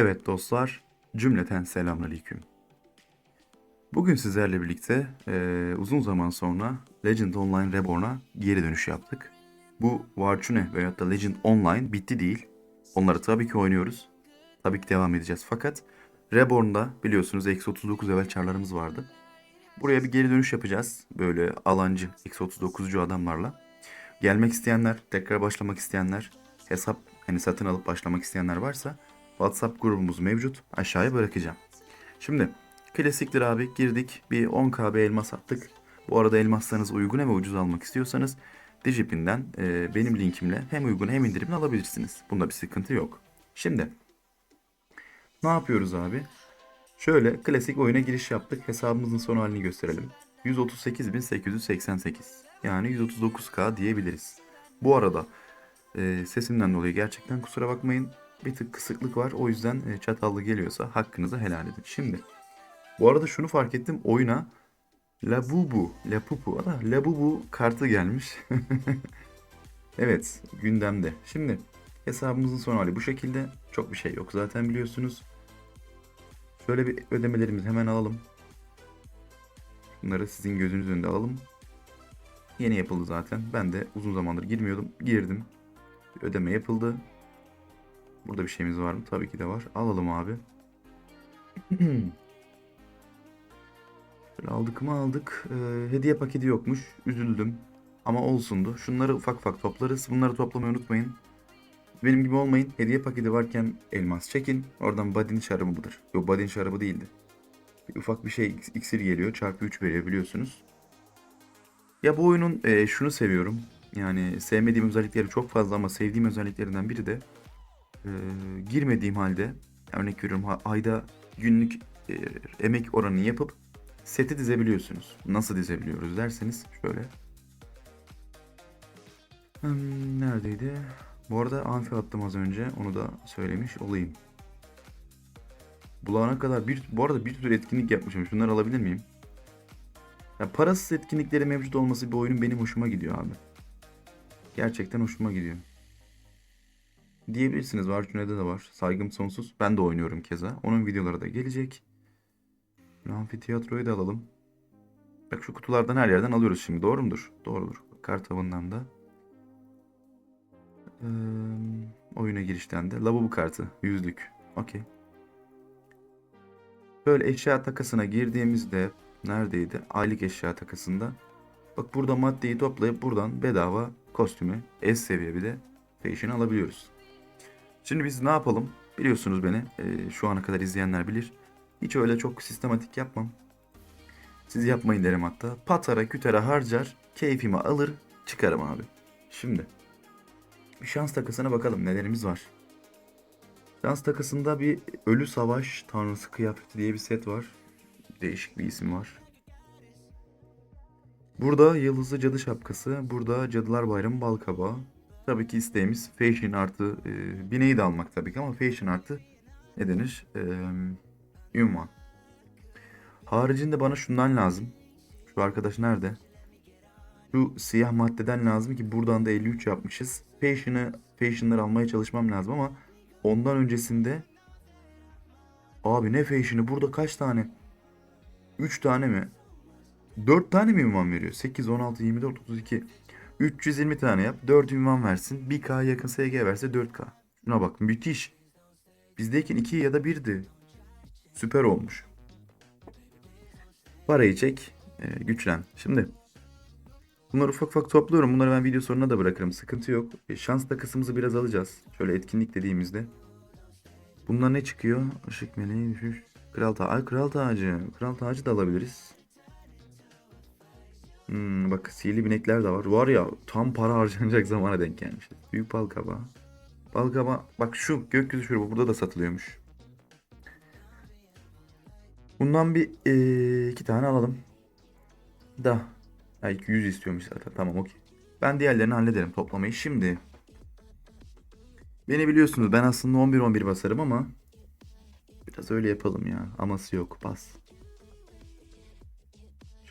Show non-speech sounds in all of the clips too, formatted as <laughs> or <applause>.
Evet dostlar, cümleten selamünaleyküm. Bugün sizlerle birlikte eee, uzun zaman sonra Legend Online Reborn'a geri dönüş yaptık. Bu Varchune veyahut da Legend Online bitti değil. Onları tabii ki oynuyoruz. Tabii ki devam edeceğiz. Fakat Reborn'da biliyorsunuz eksi 39 level çarlarımız vardı. Buraya bir geri dönüş yapacağız. Böyle alancı, eksi 39'cu adamlarla. Gelmek isteyenler, tekrar başlamak isteyenler, hesap hani satın alıp başlamak isteyenler varsa WhatsApp grubumuz mevcut. Aşağıya bırakacağım. Şimdi klasiktir abi girdik. Bir 10k bir elmas attık. Bu arada elmaslarınızı uygun ve ucuz almak istiyorsanız Digipin'den e, benim linkimle hem uygun hem indirimli alabilirsiniz. Bunda bir sıkıntı yok. Şimdi ne yapıyoruz abi? Şöyle klasik oyuna giriş yaptık. Hesabımızın son halini gösterelim. 138.888 yani 139k diyebiliriz. Bu arada e, sesimden dolayı gerçekten kusura bakmayın. Bir tık kısıklık var. O yüzden e, çatallı geliyorsa hakkınızı helal edin. Şimdi bu arada şunu fark ettim. Oyuna Labubu, Lapupu, da Labubu kartı gelmiş. <laughs> evet, gündemde. Şimdi hesabımızın son hali bu şekilde. Çok bir şey yok zaten biliyorsunuz. Şöyle bir ödemelerimizi hemen alalım. Bunları sizin gözünüz önünde alalım. Yeni yapıldı zaten. Ben de uzun zamandır girmiyordum. Girdim. Bir ödeme yapıldı. Burada bir şeyimiz var mı? Tabii ki de var. Alalım abi. Şöyle aldık mı aldık. Ee, hediye paketi yokmuş. Üzüldüm. Ama olsundu. Şunları ufak ufak toplarız. Bunları toplamayı unutmayın. Benim gibi olmayın. Hediye paketi varken elmas çekin. Oradan badin şarabı budur. Yok badin şarabı değildi. Bir ufak bir şey iksir geliyor. Çarpı 3 veriyor biliyorsunuz. Ya bu oyunun e, şunu seviyorum. Yani sevmediğim özellikleri çok fazla ama sevdiğim özelliklerinden biri de e, girmediğim halde örnek veriyorum ayda günlük e, emek oranını yapıp seti dizebiliyorsunuz. Nasıl dizebiliyoruz derseniz şöyle. Hmm, neredeydi? Bu arada amfi attım az önce. Onu da söylemiş olayım. Bulana kadar bir bu arada bir sürü etkinlik yapmışım. Şunları alabilir miyim? Ya parasız etkinlikleri mevcut olması bir oyunun benim hoşuma gidiyor abi. Gerçekten hoşuma gidiyor. Diyebilirsiniz Varchune'de de var. Saygım sonsuz. Ben de oynuyorum keza. Onun videoları da gelecek. Amfiteyatroyu da alalım. Bak şu kutulardan her yerden alıyoruz şimdi. Doğru mudur? Doğrudur. Kart avından da. Ee, oyuna girişten de. Lavabo kartı. Yüzlük. Okey. Böyle eşya takasına girdiğimizde neredeydi? Aylık eşya takasında. Bak burada maddeyi toplayıp buradan bedava kostümü S seviye bir de fashion alabiliyoruz. Şimdi biz ne yapalım? Biliyorsunuz beni. e, şu ana kadar izleyenler bilir. Hiç öyle çok sistematik yapmam. Siz yapmayın derim hatta. Patara kütara harcar, keyfimi alır, çıkarım abi. Şimdi bir şans takısına bakalım nelerimiz var. Şans takısında bir ölü savaş tanrısı kıyafeti diye bir set var. Değişik bir isim var. Burada yıldızlı cadı şapkası, burada cadılar bayramı bal kabağı. Tabii ki isteğimiz fashion artı e, bineği de almak tabii ki ama fashion artı ne denir? E, ünvan. Haricinde bana şundan lazım. Şu arkadaş nerede? Şu siyah maddeden lazım ki buradan da 53 yapmışız. Fashion'ı, fashion'ları almaya çalışmam lazım ama ondan öncesinde Abi ne fashion'ı burada kaç tane? 3 tane mi? 4 tane mi ünvan veriyor? 8, 16, 24, 32. 320 tane yap. 4 ünvan versin. 1K yakın SG verse 4K. Şuna bak müthiş. Bizdeyken 2 ya da 1'di. Süper olmuş. Parayı çek. e, güçlen. Şimdi bunları ufak ufak topluyorum. Bunları ben video sonuna da bırakırım. Sıkıntı yok. E, şans takısımızı biraz alacağız. Şöyle etkinlik dediğimizde. Bunlar ne çıkıyor? Işık meleği. Kral tacı. Ay kral tacı. Kral tacı da alabiliriz. Hmm, bak sihirli binekler de var. Var ya tam para harcanacak zamana denk gelmiş. Büyük bal kabağı. Bal kabağı. Bak şu gökyüzü şurubu burada da satılıyormuş. Bundan bir eee, iki tane alalım. Da. Ha, 100 istiyormuş zaten. Tamam okey. Ben diğerlerini hallederim toplamayı. Şimdi. Beni biliyorsunuz ben aslında 11-11 basarım ama biraz öyle yapalım ya. Aması yok. Bas.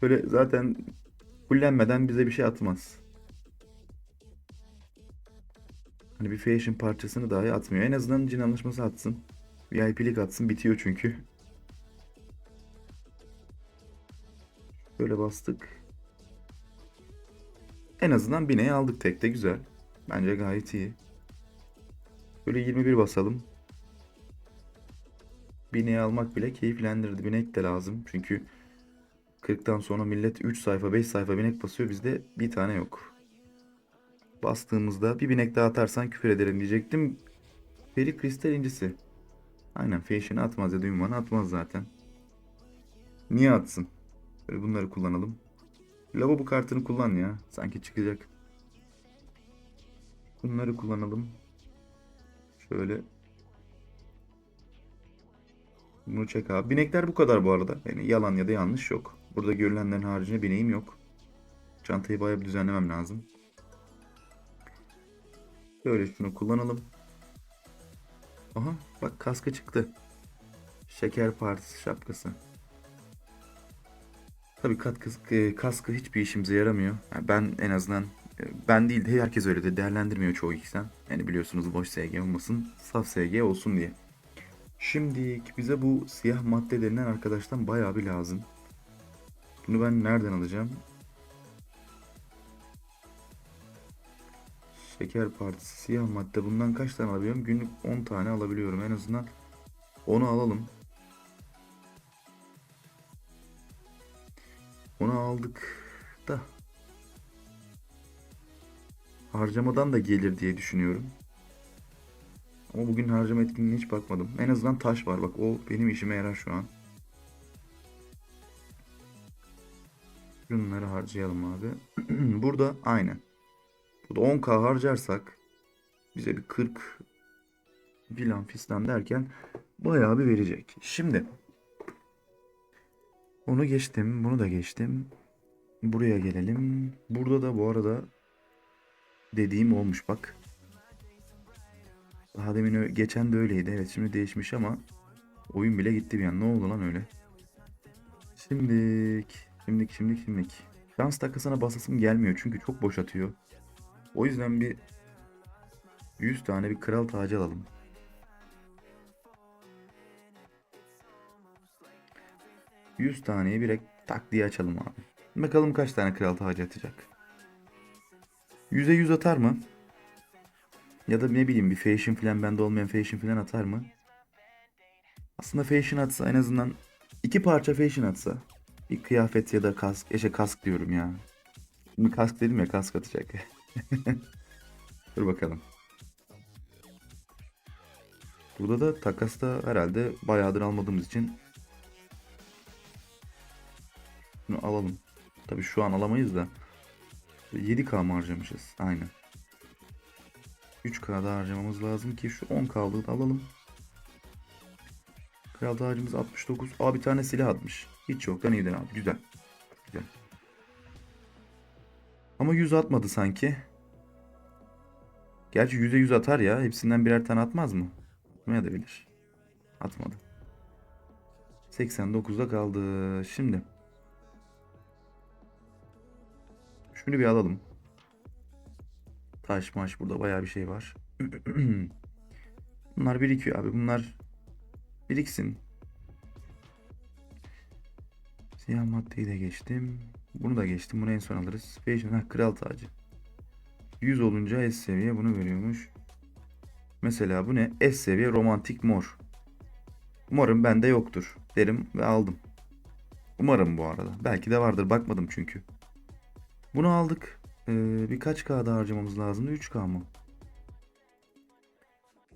Şöyle zaten fullenmeden bize bir şey atmaz. Hani bir fashion parçasını dahi atmıyor. En azından cin anlaşması atsın. VIP'lik atsın bitiyor çünkü. Böyle bastık. En azından bineği aldık tekte güzel. Bence gayet iyi. Böyle 21 basalım. Bineği almak bile keyiflendirdi. Binek de lazım. Çünkü 40'tan sonra millet 3 sayfa 5 sayfa binek basıyor. Bizde bir tane yok. Bastığımızda bir binek daha atarsan küfür ederim diyecektim. Peri kristal incisi. Aynen fashion'ı atmaz ya da ünvanı atmaz zaten. Niye atsın? Böyle bunları kullanalım. Lavabo kartını kullan ya. Sanki çıkacak. Bunları kullanalım. Şöyle. Bunu çek abi. Binekler bu kadar bu arada. Yani yalan ya da yanlış yok. Burada görülenlerin haricinde bineğim yok. Çantayı bayağı bir düzenlemem lazım. Böyle şunu kullanalım. Aha bak kaskı çıktı. Şeker partisi şapkası. Tabii katkı, e, kaskı hiçbir işimize yaramıyor. Yani ben en azından e, ben değil de herkes öyle de değerlendirmiyor çoğu kişiden. Yani biliyorsunuz boş SG olmasın, saf SG olsun diye. Şimdi bize bu siyah madde denilen arkadaştan bayağı bir lazım. Bunu ben nereden alacağım? Şeker partisi siyah madde bundan kaç tane alabiliyorum? Günlük 10 tane alabiliyorum en azından. Onu alalım. Onu aldık da harcamadan da gelir diye düşünüyorum. Ama bugün harcama etkinliğine hiç bakmadım. En azından taş var bak o benim işime yarar şu an. Bunları harcayalım abi. <clears throat> Burada aynen. Burada 10k harcarsak bize bir 40 filan fistan derken bayağı bir verecek. Şimdi onu geçtim. Bunu da geçtim. Buraya gelelim. Burada da bu arada dediğim olmuş bak. Daha demin geçen de öyleydi. Evet şimdi değişmiş ama oyun bile gitti bir an. Ne oldu lan öyle? Şimdik. Şimdik şimdik şimdik. Şans takısına basasım gelmiyor çünkü çok boş atıyor. O yüzden bir 100 tane bir kral tacı alalım. Yüz taneyi direkt tak diye açalım abi. Bakalım kaç tane kral tacı atacak. Yüze yüz atar mı? Ya da ne bileyim bir fashion filan bende olmayan fashion filan atar mı? Aslında fashion atsa en azından iki parça fashion atsa. Bir kıyafet ya da kask. Eşe kask diyorum ya. Şimdi kask dedim ya kask atacak. <laughs> Dur bakalım. Burada da takasta herhalde bayağıdır almadığımız için Bunu alalım. Tabi şu an alamayız da. 7K mı harcamışız? Aynen. 3K da harcamamız lazım ki şu 10K'lığı da alalım. Kral tacımız 69. Aa bir tane silah atmış. Hiç yoktan iyiden abi. Güzel. Güzel. Ama 100 atmadı sanki. Gerçi 100'e 100 atar ya. Hepsinden birer tane atmaz mı? Atmaya da bilir. Atmadı. 89'da kaldı. Şimdi. Şunu bir alalım. Taş maş burada bayağı bir şey var. <clears throat> Bunlar birikiyor abi. Bunlar biriksin. Siyah maddeyi de geçtim. Bunu da geçtim. Bunu en son alırız. Fashion. Ha, kral tacı. 100 olunca S seviye bunu veriyormuş. Mesela bu ne? S seviye romantik mor. Umarım bende yoktur derim ve aldım. Umarım bu arada. Belki de vardır. Bakmadım çünkü. Bunu aldık. Ee, birkaç K daha harcamamız lazımdı. 3K mı?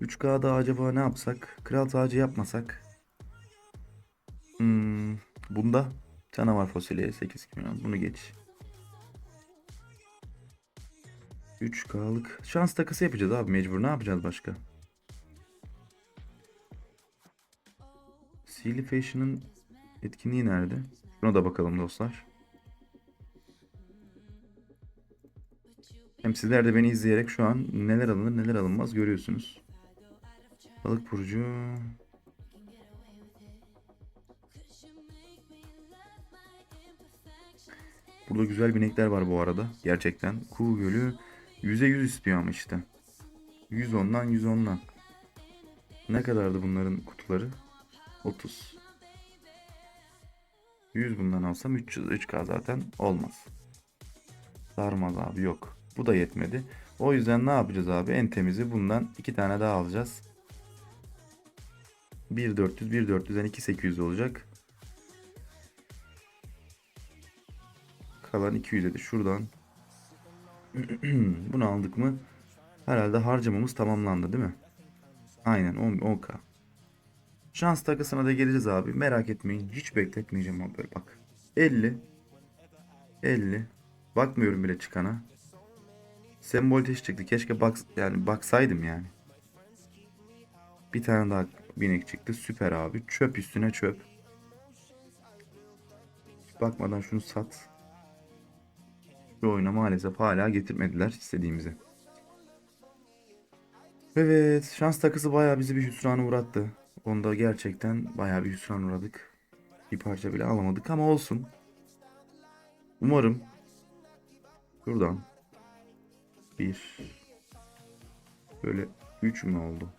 3K daha acaba ne yapsak? Kral tacı yapmasak. Hmm, bunda canavar fosili 8 milyon. Bunu geç. 3K'lık. Şans takısı yapacağız abi mecbur. Ne yapacağız başka? Sealy Fashion'ın etkinliği nerede? Buna da bakalım dostlar. Hem sizler de beni izleyerek şu an neler alınır neler alınmaz görüyorsunuz. Balık burcu. Burada güzel binekler var bu arada. Gerçekten. Kuğu Gölü %100 istiyor ama işte. 110'dan 110'dan. Ne kadardı bunların kutuları? 30. 100 bundan alsam 300 3K zaten olmaz. Sarmaz abi yok. Bu da yetmedi. O yüzden ne yapacağız abi? En temizi bundan iki tane daha alacağız. 1400 1400'den 2800 olacak. Kalan 200'e de şuradan. <clears throat> Bunu aldık mı? Herhalde harcamamız tamamlandı değil mi? Aynen 10, 10k. Şans takısına da geleceğiz abi. Merak etmeyin. Hiç bekletmeyeceğim abi. Bak. 50. 50. Bakmıyorum bile çıkana. Sembol teş çıktı. Keşke bak yani baksaydım yani. Bir tane daha binek çıktı. Süper abi. Çöp üstüne çöp. Bakmadan şunu sat. Şu oyuna maalesef hala getirmediler istediğimizi. Evet, şans takısı bayağı bizi bir hüsrana uğrattı. Onda gerçekten bayağı bir hüsran uğradık. Bir parça bile alamadık ama olsun. Umarım buradan bir böyle 3 mü oldu?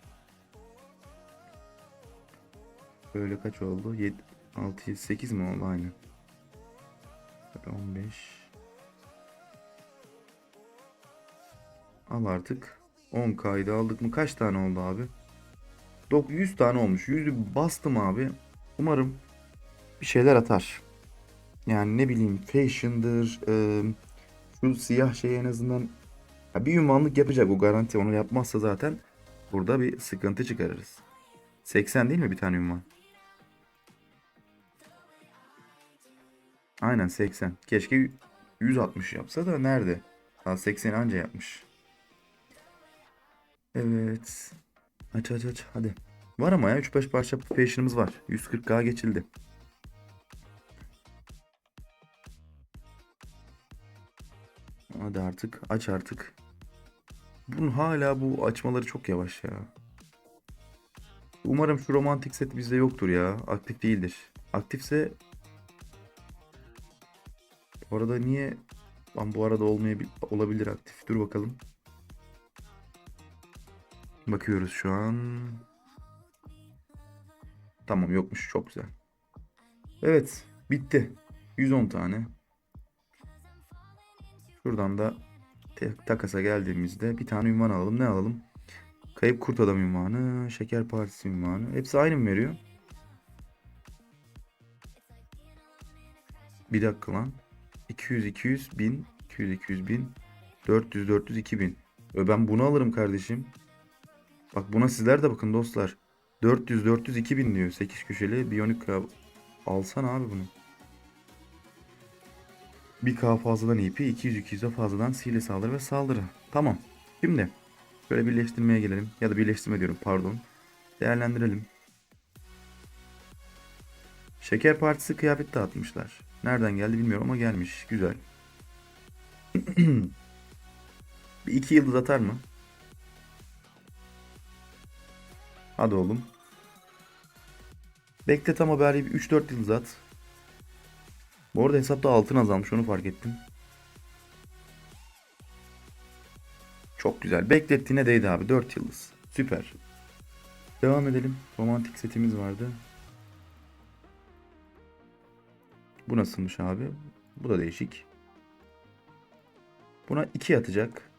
Böyle kaç oldu? 7 6 7 8 mi oldu aynı? Böyle 15 Al artık. 10 kaydı aldık mı? Kaç tane oldu abi? 100 tane olmuş. 100'ü bastım abi. Umarım bir şeyler atar. Yani ne bileyim fashion'dır. E, şu siyah şey en azından ya bir ünvanlık yapacak o garanti. Onu yapmazsa zaten burada bir sıkıntı çıkarırız. 80 değil mi bir tane ünvan? Aynen 80. Keşke 160 yapsa da nerede? Ha 80 anca yapmış. Evet. Aç aç aç hadi. Var ama ya 3-5 parça fashion'ımız var. 140k geçildi. Hadi artık aç artık. Bunun hala bu açmaları çok yavaş ya. Umarım şu romantik set bizde yoktur ya. Aktif değildir. Aktifse bu arada niye Lan bu arada olmayabilir olabilir aktif. Dur bakalım. Bakıyoruz şu an. Tamam yokmuş. Çok güzel. Evet. Bitti. 110 tane. Şuradan da takasa geldiğimizde bir tane ünvan alalım. Ne alalım? Kayıp Kurt Adam ünvanı, Şeker Partisi ünvanı. Hepsi aynı mı veriyor? Bir dakika lan. 200 200 1000 200 200 1000 400 400 2000. Ö ben bunu alırım kardeşim. Bak buna sizler de bakın dostlar. 400 400 2000 diyor. 8 köşeli biyonik K. Alsan abi bunu. 1K fazladan EP, 200 200'e fazladan sihirli saldırı ve saldırı. Tamam. Şimdi şöyle birleştirmeye gelelim. Ya da birleştirme diyorum pardon. Değerlendirelim. Şeker Partisi kıyafet dağıtmışlar. Nereden geldi bilmiyorum ama gelmiş. Güzel. <clears throat> bir iki yıldız atar mı? Hadi oğlum. Beklet ama bari bir 3-4 yıldız at. Bu arada hesapta altın azalmış onu fark ettim. Çok güzel. Beklettiğine değdi abi. 4 yıldız. Süper. Devam edelim. Romantik setimiz vardı. Bu nasılmış abi? Bu da değişik. Buna 2 atacak.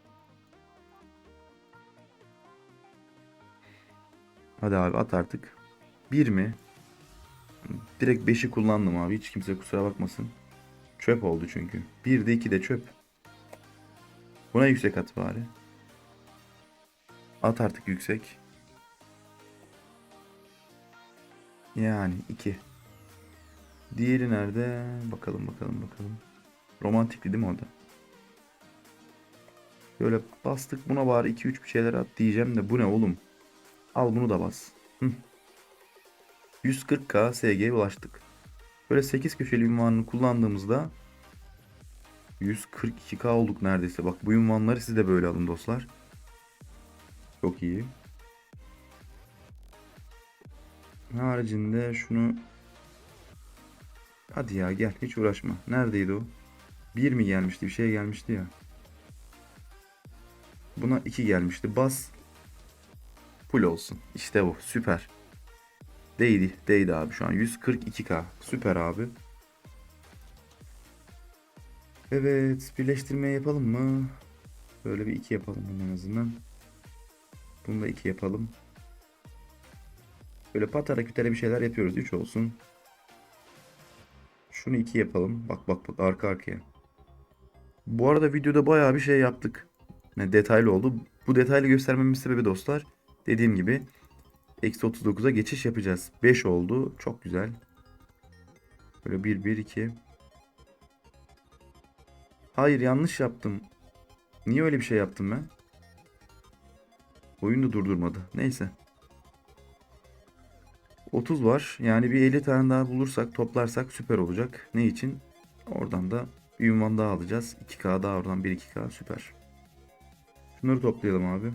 Hadi abi at artık. 1 mi? Direkt 5'i kullandım abi. Hiç kimse kusura bakmasın. Çöp oldu çünkü. 1 de 2 de çöp. Buna yüksek at bari. At artık yüksek. Yani 2. Diğeri nerede? Bakalım bakalım bakalım. Romantikli değil mi o da? Böyle bastık buna bari 2-3 bir şeyler at diyeceğim de bu ne oğlum? Al bunu da bas. Hı. 140k SG'ye ulaştık. Böyle 8 köşeli ünvanını kullandığımızda 142k olduk neredeyse. Bak bu ünvanları siz de böyle alın dostlar. Çok iyi. Haricinde şunu Hadi ya gel hiç uğraşma. Neredeydi o? Bir mi gelmişti? Bir şey gelmişti ya. Buna iki gelmişti. Bas. Full olsun. İşte bu. Süper. Değdi. Değdi abi şu an. 142k. Süper abi. Evet. Birleştirme yapalım mı? Böyle bir 2 yapalım en azından. Bunu da 2 yapalım. Böyle patara kütere bir şeyler yapıyoruz. 3 olsun. Şunu 2 yapalım. Bak bak bak arka arkaya. Bu arada videoda bayağı bir şey yaptık. Yani detaylı oldu. Bu detaylı göstermemin sebebi dostlar. Dediğim gibi eksi 39'a geçiş yapacağız. 5 oldu. Çok güzel. Böyle 1 1 2. Hayır yanlış yaptım. Niye öyle bir şey yaptım ben? Oyun da durdurmadı. Neyse. 30 var. Yani bir 50 tane daha bulursak, toplarsak süper olacak. Ne için? Oradan da bir ünvan daha alacağız. 2K daha oradan 1-2K süper. Şunları toplayalım abi.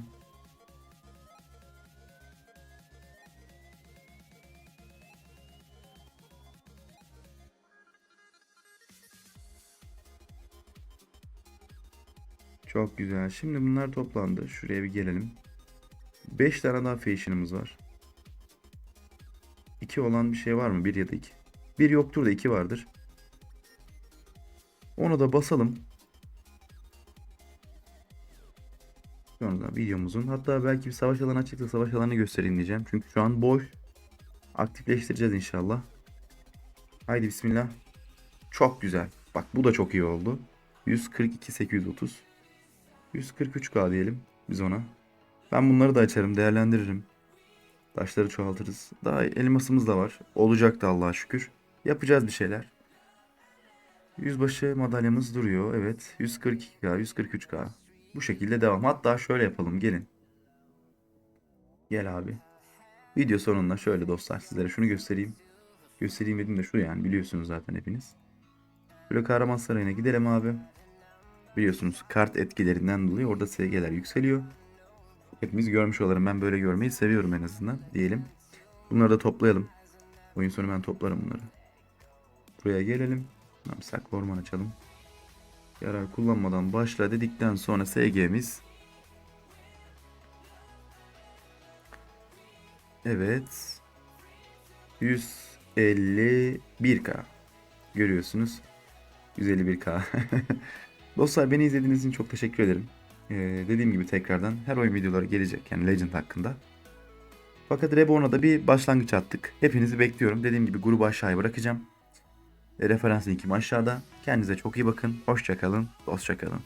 Çok güzel. Şimdi bunlar toplandı. Şuraya bir gelelim. 5 tane daha fashion'ımız var. 2 olan bir şey var mı? 1 ya da 2. 1 yoktur da 2 vardır. Onu da basalım. Sonra videomuzun hatta belki bir savaş alanı açıksa savaş alanını göstereyim diyeceğim. Çünkü şu an boş. Aktifleştireceğiz inşallah. Haydi bismillah. Çok güzel. Bak bu da çok iyi oldu. 142 830. 143k diyelim biz ona. Ben bunları da açarım, değerlendiririm. Taşları çoğaltırız. Daha elmasımız da var. Olacak da Allah'a şükür. Yapacağız bir şeyler. Yüzbaşı madalyamız duruyor. Evet. 142k, 143k. Bu şekilde devam. Hatta şöyle yapalım. Gelin. Gel abi. Video sonunda şöyle dostlar sizlere şunu göstereyim. Göstereyim dedim de şu yani biliyorsunuz zaten hepiniz. Böyle kahraman sarayına gidelim abi. Biliyorsunuz kart etkilerinden dolayı orada SG'ler yükseliyor. Hepimiz görmüş olalım. Ben böyle görmeyi seviyorum en azından diyelim. Bunları da toplayalım. Oyun sonu ben toplarım bunları. Buraya gelelim. Tamam, saklı orman açalım. Yarar kullanmadan başla dedikten sonra SG'miz Evet. 151k. Görüyorsunuz. 151k. <laughs> Dostlar beni izlediğiniz için çok teşekkür ederim. Ee, dediğim gibi tekrardan her oyun videoları gelecek yani Legend hakkında. Fakat Reborn'a da bir başlangıç attık. Hepinizi bekliyorum. Dediğim gibi grubu aşağıya bırakacağım. E, Referans linkim aşağıda. Kendinize çok iyi bakın. Hoşçakalın. Dostçakalın.